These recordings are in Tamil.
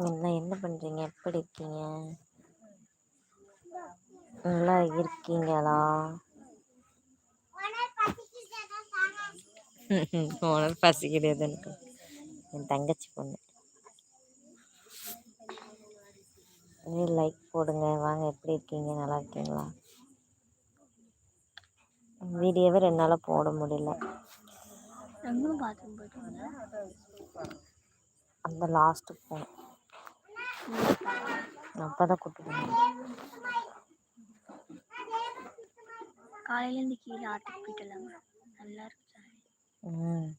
என்ன என்ன பண்றீங்க? எப்படி இருக்கீங்க? நல்லா இருக்கீங்களா? உனக்கு பசி கிடையாதுன்னு என் தங்கச்சி பொண்ணு. லைக் போடுங்க. வாங்க எப்படி இருக்கீங்க? நல்லா இருக்கீங்களா? வீடியோவே ரெண்டு நாளாக போட முடியல. அந்த லாஸ்ட்டுக்கு போனோம். அப்போ தான் கூப்பிட்டு காலையிலேருந்து கீழே ஆட்டுக்கு போயிட்டு நல்லா இருக்கு. ம்.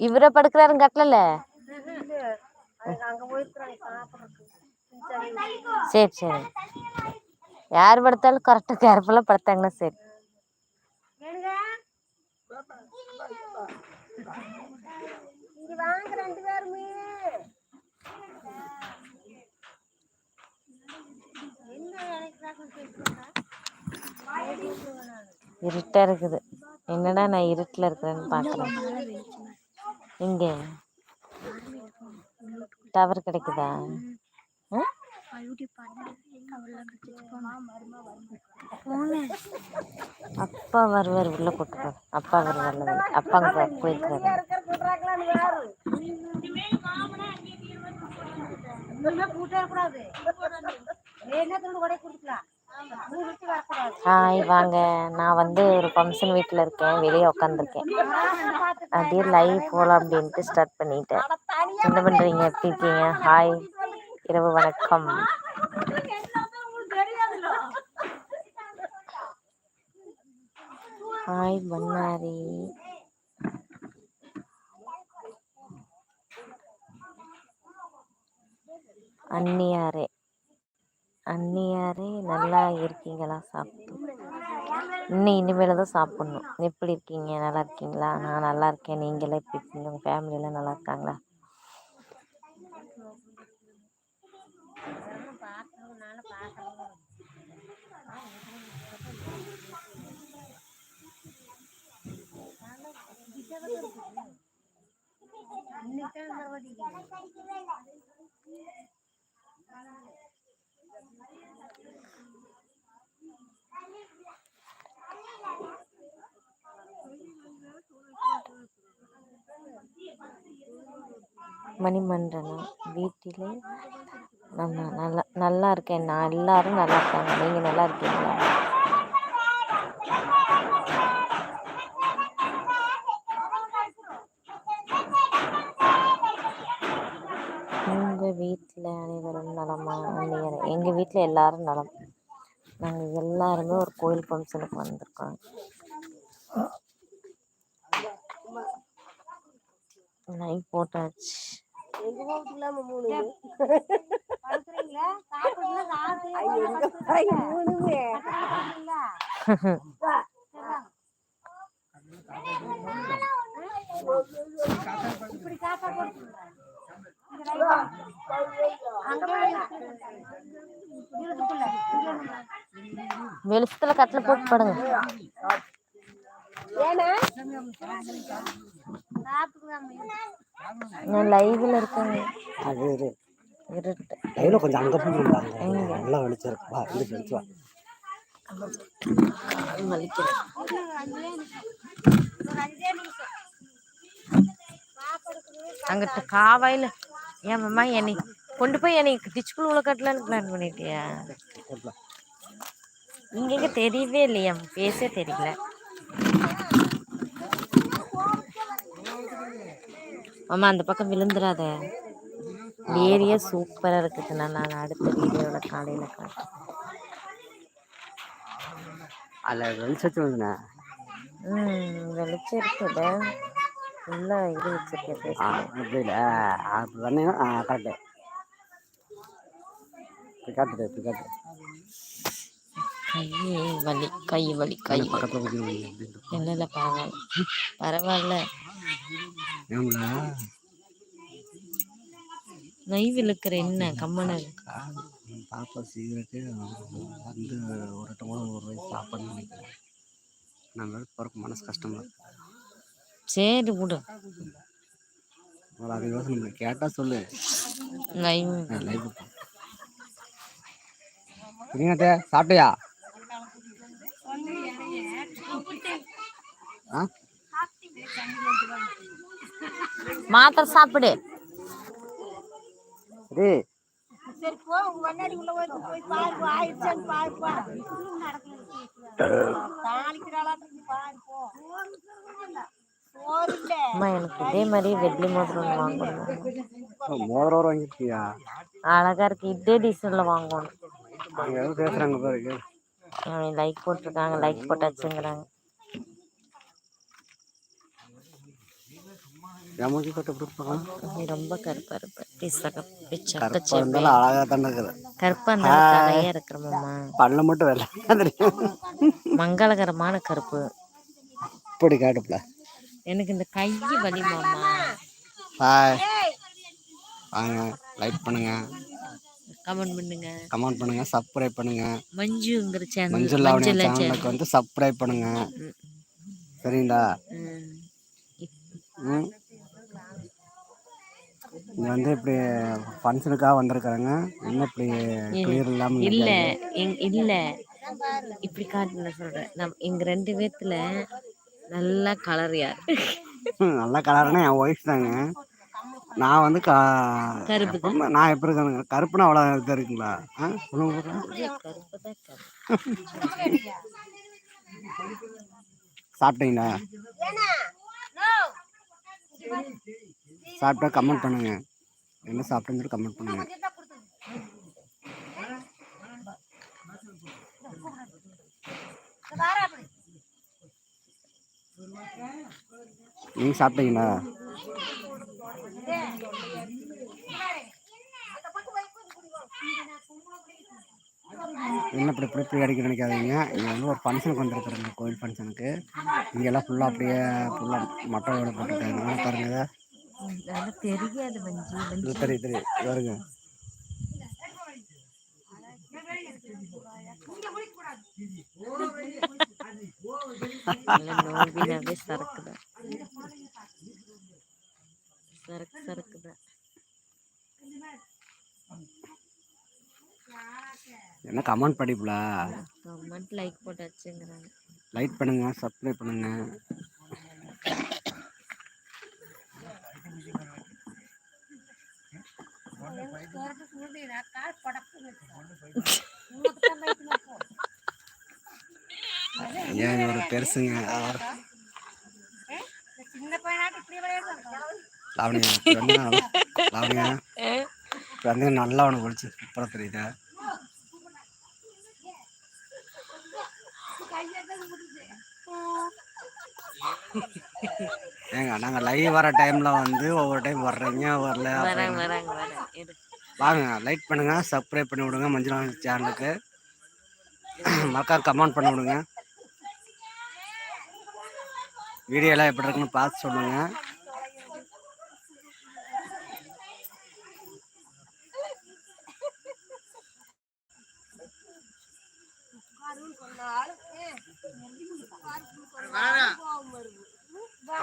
இவர படுக்கிறாரு கட்டல சரி சரி. யார் படுத்தாலும் கரெக்டாக கேர்ஃபுல்லாக படுத்தாங்கன்னா சரி. இருட்டா இருக்குது. என்னடா நான் இருட்டில் இருக்கிறேன்னு பார்க்குறேன். இங்கே. டவர் கிடைக்குதா? அப்பா வருவார் உள்ள கூட்டு அப்பா வருவார் அப்பா அங்கே போயிருக்காரு ஹாய் வாங்க. நான் வந்து ஒரு ஃபங்க்ஷன் வீட்டில் இருக்கேன். வெளியே உட்காந்துருக்கேன் அப்படியே லைவ் போகலாம் அப்படின்ட்டு ஸ்டார்ட் பண்ணிட்டேன். என்ன பண்ணுறீங்க எப்படி இருக்கீங்க? ஹாய் இரவு வணக்கம். ஹாய் பண்ணாரி அன்னியாரே அன்னியாரே நல்லா இருக்கீங்களா? சாப்பிட்டு. இன்னும் இனிமேல் தான் சாப்பிட்ணும். எப்படி இருக்கீங்க? நல்லா இருக்கீங்களா? நான் நல்லா இருக்கேன். நீங்களே எப்படி இருக்கீங்க? உங்கள் ஃபேமிலியெலாம் நல்லா இருக்காங்களா? மணிமண்டனா வீட்டிலே நம்ம நல்லா நல்லா இருக்கேன். நான் எல்லாரும் நல்லா இருக்காங்க. நீங்கள் நல்லா இருக்கீங்களா? வீட்டில் எல்லாரும் நலம். நாங்கள் எல்லாருமே ஒரு கோயில் ஃபங்க்ஷனுக்கு வந்திருக்கோம். லைவ் போட்டாச்சு. வெளிச்சத்தில் கட்டில் போட்டு படுங்க. நான் லைவ்ல இருக்கேங்க. அது இரு. இருட்டு. லைவ்ல கொஞ்சம் அங்கே போயிருந்தாங்க நல்லா வெளிச்சம் இருக்கு வா இது வெளிச்சு வா. அங்கிட்ட காவாயில் ஏன் மாமா என்னை கொண்டு போய் என்னை டிச்சுக்குள்ள உள்ள கட்டலான்னு பிளான் பண்ணிட்டியா? இங்க தெரியவே இல்லையா பேசே தெரியல. மாமா அந்த பக்கம் விழுந்துடாத ஏரியா சூப்பரா இருக்குது. நான் அடுத்த வீடியோல காலையில காட்டுறேன். அதில் வெளிச்சத்து வந்துண்ணே ம் வெளிச்சம் இருக்குது. ஃபுல்லா இது வச்சிருக்கேன் அப்படில அப்படி வந்தீங்கன்னா ஆ கரெக்டு இப்படி கை வலி கை வலி கை பக்கத்தில் இல்லை இல்லை பரவாயில்ல. பரவாயில்ல என்ன கம்மனு? சாப்பாடு சிகரெட்டு வந்து ஒரு கூட ஒரு வயசு சாப்பாடுன்னு நினைக்கிறேன். நான் வேறு பிறக்க மனசு கஷ்டமா இருக்கு. சரி விடு. அது யோசனை கேட்டால் சொல்லு. சரிங்கத்தே சாப்பிட்டியா? ஆ? மாத்திரை சாப்பிடு. சரி. அம்மா எனக்கு இதே மாதிரி வெள்ளி மோதிரம் ஒன்று வாங்கணும். மோதிரம் ஒரு வாங்கிருக்கியா அழகா இருக்கு. இதே டிசைன்ல வாங்கணும். அங்கே எதுவும் பேசுகிறாங்க பாரு லைக் போட்டிருக்காங்க. லைக் போட்டாச்சுங்கிறாங்க. ரொம்ப கருப்பா இருப்ப பிசக பிச்சக்க கருப்பாக இருந்தாலும் அழகாக தானே இருக்குது. கருப்பா இருந்தாலும் தலையா இருக்கிறமாம்மா பண்ண மட்டும் வெள்ளை மங்களகரமான கருப்பு. இப்படி காட்டுப்ல எனக்கு இந்த கை வலி மாமா. ஹாய் வாங்க லைக் பண்ணுங்க. கமெண்ட் பண்ணுங்க. கமெண்ட் பண்ணுங்க சப்ஸ்கிரைப் பண்ணுங்க. மஞ்சுங்கிற சேனல் மஞ்சள் லாவணியா மஞ்சள் சேனலுக்கு வந்து சப்ஸ்கிரைப் பண்ணுங்க. சரிங்களா? இங்க வந்து இப்படி ஃபங்க்ஷனுக்காக வந்திருக்காங்க இன்னும் இப்படி கிளியர் இல்லாமல் இல்ல எங் இல்ல. இப்படி காட்டுல சொல்றேன். நம் எங்க ரெண்டு பேத்துல நல்லா கலர் யார் நல்ல கலர்னா என் ஒய்ஃப் தாங்க. நான் வந்து கருப்பு நான் எப்படி இருக்கானுங்க கருப்புனா அவ்வளோ இது இருக்குங்களா? ஆ சொல்லுங்க சாப்பிட்டீங்களா? சாப்பிட்டா கமெண்ட் பண்ணுங்க. என்ன சாப்பிட்டேன்னு கமெண்ட் பண்ணுங்க. நீங்க சாப்பிட்டீங்களா? என்ன இப்படி இப்படி இப்படி அடிக்க நினைக்காதீங்க. இங்கே வந்து ஒரு ஃபங்க்ஷனுக்கு வந்துருக்குறேங்க கோயில் ஃபங்க்ஷனுக்கு இங்கெல்லாம் ஃபுல்லாக அப்படியே ஃபுல்லாக மட்டை வேலை போட்டுருக்காங்க பாருங்க. தெரியாது தெரியும் தெரியும் வருங்க நோவினாவே சரக்குதான் சரக்கு சரக்குதான் என்ன கமெண்ட் படிப்புல? கமெண்ட் லைக் போட்டாச்சுங்கிறாங்க. லைக் பண்ணுங்க சப்ஸ்கிரைப் பண்ணுங்க. ஏன் ஒரு பெருசுங்க லாவணியா லாவணியா வந்து நல்லா உனக்கு ஒழிச்சு சூப்பராக தெரியுதா? ஏங்க நாங்கள் லைவ் வர டைமில் வந்து ஒவ்வொரு டைம் வர்றீங்க வரல. வாங்க லைக் பண்ணுங்க சப்ஸ்கிரைப் பண்ணி விடுங்க மஞ்சள் சேனலுக்கு மறக்காம கமெண்ட் பண்ணி விடுங்க. வீடியோலாம் எப்படி இருக்குன்னு பார்த்து சொல்லுங்க.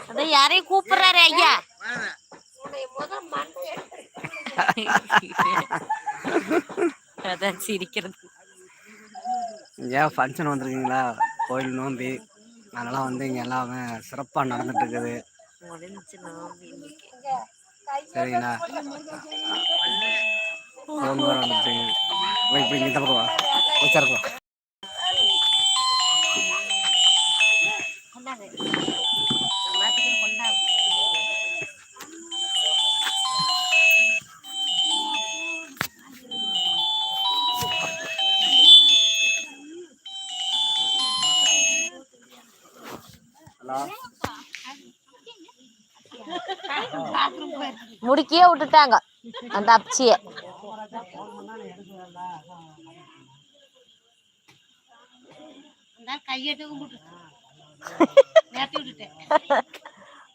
அதான் யாரையும் கூப்பிடுறாரு ஐயா. அதான் சிரிக்கிறது. ஏன் ஃபங்க்ஷன் வந்திருக்கீங்களா? கோயில் நோம்பி. அதெல்லாம் வந்து இங்கே எல்லாமே சிறப்பாக நடந்துட்டு இருக்குது சரிங்களா வர வந்துருச்சுங்க போய் இப்படி இந்த பக்கம் வா. முடிக்கியே விட்டுட்டாங்க. அந்த அப்சிய.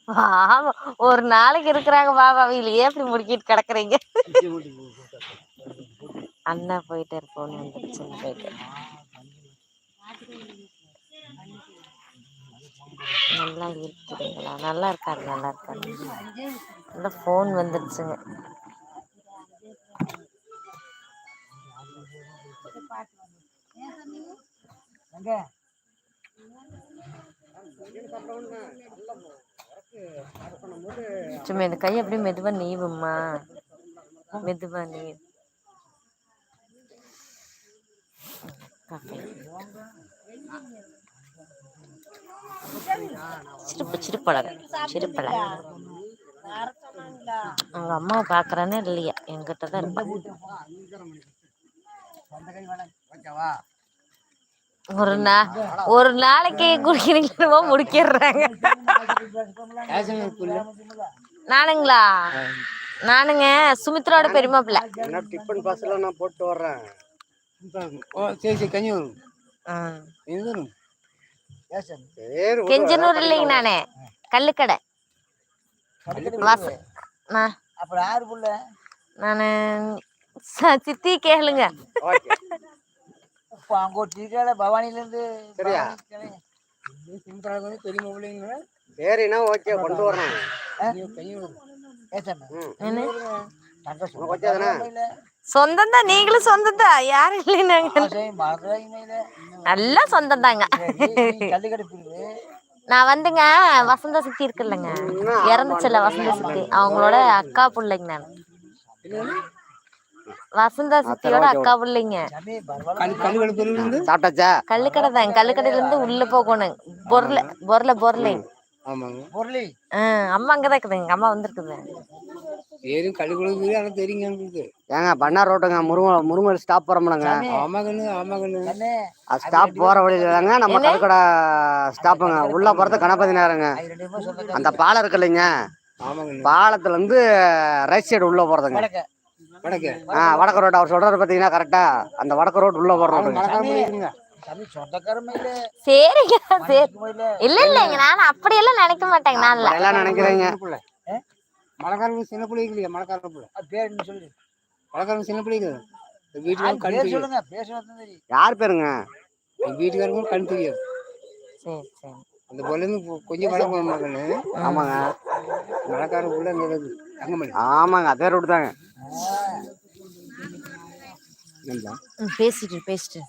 ஆமா ஒரு நாளைக்கு இருக்கிறாங்க பாபா வீட்லயே இப்படி முடிக்கிட்டு கிடக்குறீங்க? அண்ணா போயிட்டாரு ஃபோன் வந்துருச்சுன்னு போயிட்டு. நல்லா இருக்கிறீங்களா நல்லா இருக்காரு நல்லா இருக்காரு. இந்த ஃபோன் வந்துருச்சுங்க. சும்மா இந்த கை அப்படியே மெதுவா நீவும்மா. மெதுவா நீ சிரிப்பு சிரிப்பழக சிரிப்பழக அவங்க அம்மாவை பார்க்கறானே இல்லையா? என்கிட்ட தான் ஓகேவா ஒரு நா ஒரு நாளைக்கு குடிக்கிறீங்களோ முடிக்கிடுறாங்க நானுங்களா? நானுங்க சுமித்ராவோட பெரியமா பிள்ளை. என்ன டிஃபன் பாஸ்ல நான் போட்டு வர்றேன். சரி கஞ்சி வரும். கெஞ்சனூர் இல்லைங்க நானே. கல்லுக்கடை நான் அப்புறம் யாரு புள்ள? நான் சித்தி கேளுங்க. ஓகே. இப்போ அங்கே ஒரு டீக்கால பவானிலேருந்து சரியா? சிம்பிளாக வந்து பெரிய சரிண்ணா ஓகே கொண்டு வர்றேன் கஞ்சி வரும் ஏசாம ம். என்ன தங்க உனக்கு ஓகே தானே? சொந்தம் தான் நீங்களும் சொந்தம் தான் யாரும் மதுரைமையில எல்லாம் சொந்தம் தாங்க நான் வந்துங்க வசந்த சித்தி இருக்குல்லங்க. இறந்துச்சுல வசந்த சித்தி. அவங்களோட அக்கா பிள்ளைங்க நான். வசந்தா சித்தியோட அக்கா பிள்ளைங்க. கல்லுக்கடை தான் கள்ளுக்கடையில இருந்து உள்ள போகணும். பொருளை பொருளை பொருளை. முரளி. ஆ அம்மா அங்கதான் இருக்குதுங்க எங்க அம்மா வந்திருக்குது. தெரியுங்க ஏங்க பண்ணார் ரோட்டுங்க. முருங்க முருங்கல் ஸ்டாப் ஆமாங்கண்ணு ஸ்டாப் போகிற வழியில தாங்க. நம்ம கல்கடை ஸ்டாப்புங்க உள்ள போகிறது கணபதி நேரங்க. அந்த பாலம் இருக்கு இல்லைங்க. பாலத்துல இருந்து ரைட் சைடு உள்ள போறதுங்க. வடக்க. வடக்கு. ஆ வடக்கு ரோடு. அவர் சொல்றது பாத்தீங்கன்னா கரெக்டா அந்த வடக்கு ரோடு உள்ள போற சரிங்க சரி. இல்ல இல்லைங்க நான் அப்படியெல்லாம் நினைக்க மாட்டேங்க நான்ல எல்லாம் நினைக்கிறீங்க? மலக்காரங்க சின்ன பிள்ளைங்க இல்லையா? மலக்கார பிள்ளை. பேர் என்ன சொல்லு? மலக்காரங்க சின்ன பிள்ளைங்க பேர் வீட்டுக்கு கண் சொல்லுங்க தெரியும். யார் பேருங்க? எங்க வீட்டுக்காரங்களும் கண் தெரியாது. அந்த பொருள் கொஞ்சம் மகனு ஆமாங்க. மலக்கார பிள்ளை அந்த இது தங்கமணி. ஆமாங்க அதே ரோடு தாங்க. பேசிட்டு பேசிட்டு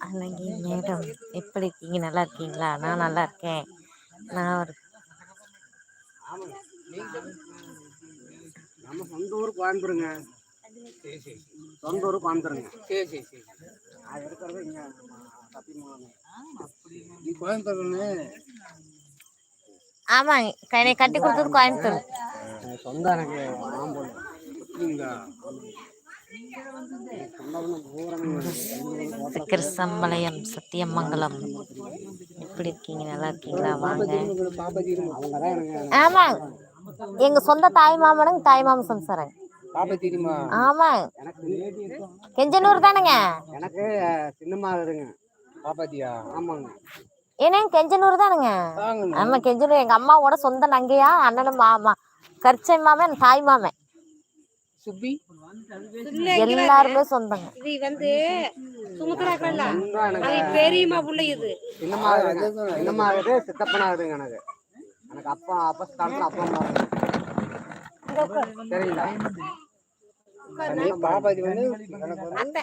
அன்னைக்கு மேடம் எப்படி இருக்கீங்க? நல்லா இருக்கீங்களா? நான் நல்லா இருக்கேன். நான் ஒரு நம்ம சொந்த ஊர் கோயம்புத்தூருங்க. சரி சரி சொந்த ஊர் கோயம்புத்தூருங்க. சரி சரி சரி. அது இருக்கிறது இங்க நீ கோயம்புத்தூர்னு ஆமாங்க என்னை கட்டி கொடுத்தது கோயம்புத்தூர். சொந்தம் எனக்கு அப்படிங்களா திருசம்பளையம் சத்தியமங்கலம். எப்படி இருக்கீங்க? நல்லா இருக்கீங்களா? வாங்க. ஆமாங்க எங்க சொந்த தாய் மாமனுங்க தாய் மாமன் சம்சாரங்க எனக்கு கெஞ்சனூர் தானுங்க? எனக்கு சின்னமா இருக்குதுங்க பாப்பாத்தியா? ஆமாங்க. ஏன்னா கெஞ்சனூர் தானுங்க? ஆமா கெஞ்சனூர். எங்க அம்மாவோட சொந்த நங்கையா அண்ணனும் மாமா கரிச்சை மாமன் தாய் மாமன். சுப்பி எல்லாருமே சொந்தங்க. இது வந்து எனக்கு அது பெரியம்மா புள்ள இது. இருக்குது சின்னமா இருக்குது சித்தப்பனா இருக்குதுங்க எனக்கு. எனக்கு அப்பா அப்பா ஸ்டார்ட்ல அப்பா அம்மா. சரிங்களா? பாப்பாத்தி வந்து எனக்கு வந்து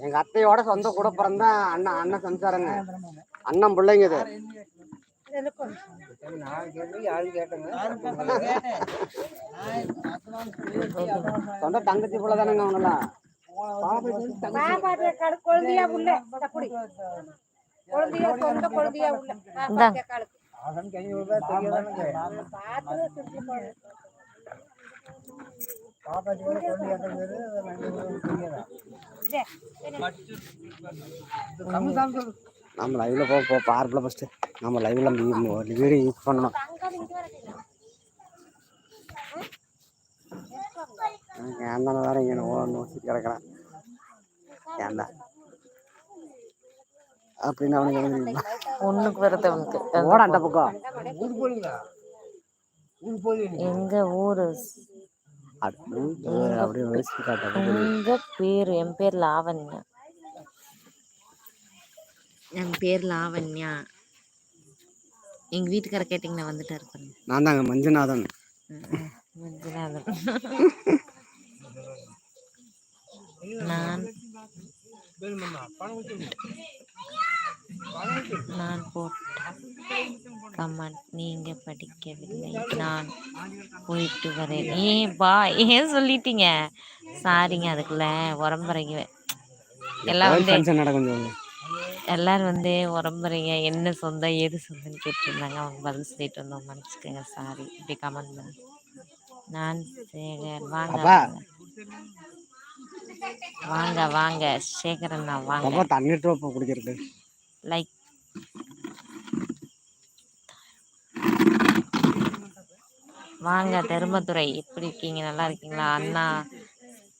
எங்க அத்தையோட சொந்த கூட பிறந்த அண்ணன் அண்ணன் சம்சாரங்க. அண்ணன் பிள்ளைங்க இது. சொந்த தங்கச்சி பிள்ளை தானேங்க கடு குழந்தையா புள்ள தப்புடி குழந்தையா சொந்த குழந்தையா உள்ள. பாப்பாத்தி கூட கேட்டது தெரியாதா கம்மி தான் சொல்லு. நம்ம லைவ்ல போ போ பார்ப்பல ஃபர்ஸ்ட் நம்ம லைவ்ல வீடியோ யூஸ் பண்ணணும். எனக்கு ஏன் தானே வேற இங்கே நோசி கிடக்குறேன். ஏன்டா? அப்படின்னு அவனுக்கு ஒண்ணுக்கு வருது அவனுக்கு. ஓட அந்த பக்கம். ஊர் எங்க ஊரு? காட்டு உங்க பேர் என் பேர் லாவண்யா என் பேர் லாவண்யா. எங்க வீட்டுக்கார கேட்டிங்கன்னா வந்துட்டாரு பாருங்க. நான் தாங்க மஞ்சுநாதன். மஞ்சுநாதன். நான் நான் போட்ட கமெண்ட் நீங்க படிக்கவில்லை. நான் போயிட்டு வரேன். ஏன் பா ஏன் சொல்லிட்டீங்க? சாரிங்க அதுக்குள்ள உரம்புறீங்க எல்லாம் வந்து எல்லாரும் வந்து உரம்புறீங்க என்ன சொந்தம் எது சொந்தம்னு கேட்டிருந்தாங்க. அவங்க பதில் சொல்லிட்டு வந்தோம் மன்னிச்சுக்கோங்க சாரி இப்படி கமெண்ட் பண்ணி. நான் சேகர் வாங்க. வாங்க. வாங்க வாங்க. சேகரண்ணா வாங்க. தண்ணி ட்ரோப் குடிக்கிறது லைக் வாங்க தருமதுரை. எப்படி இருக்கீங்க? நல்லா இருக்கீங்களா? அண்ணா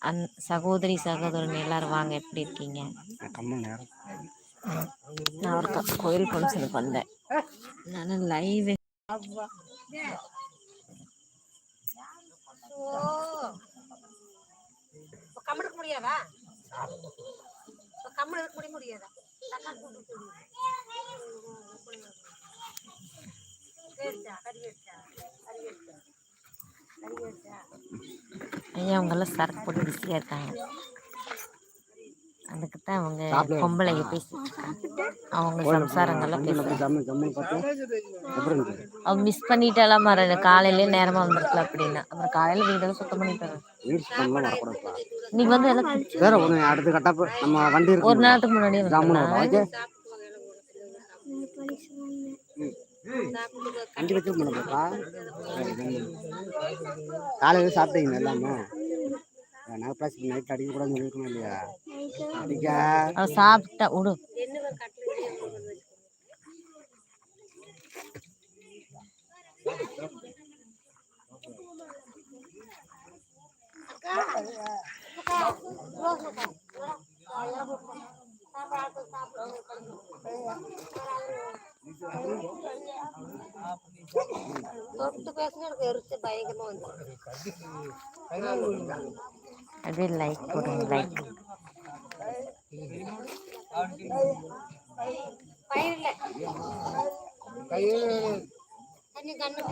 அன் சகோதரி சகோதரன் எல்லாரும் வாங்க. எப்படி இருக்கீங்க? நான் ஒரு கோயில் ஃபங்க்ஷனுக்கு வந்தேன். நான் லைவ் இப்போ கம்மல் இருக்க முடியாதா இப்போ கம்மல் இருக்க முடிய முடியாதா ஐயா அவங்கெல்லாம் சரக்கு போட்டு பிஸியாக இருக்காங்க அதுக்கு தான் அவங்க பொம்பளைங்க பேசிட்டு அவங்க சம்சாரங்கள்லாம் பேசுறாங்க. அவ மிஸ் பண்ணிட்டாலாம் மர காலையிலே நேரமா வந்திருக்கல அப்படின்னா. அப்புறம் காலையில வீடெல்லாம் சுத்தம் சுத்தம்லாம் வரக்கூடாதுப்பா. இன்னைக்கு வந்து வேற ஒன்று அடுத்த கட்டப்பு நம்ம வண்டி ஒரு ஜம்முன்னு வந்துடலாம். ஓகே. பண்ணப்பா காலையில் சாப்பிட்டீங்க எல்லாமே? நான் பிளாஸ்டிக் நைட் அடிக்க கூடாதுன்னு சொல்லியிருக்கணும் இல்லையா? அடிக்க. அவ சாப்பிட்டா விடு தொட்டு பேசுனா எனக்கு எரிச்சு பயங்கரமா வந்து அப்படியே லைக் போடுங்க லைக் கண்ணு.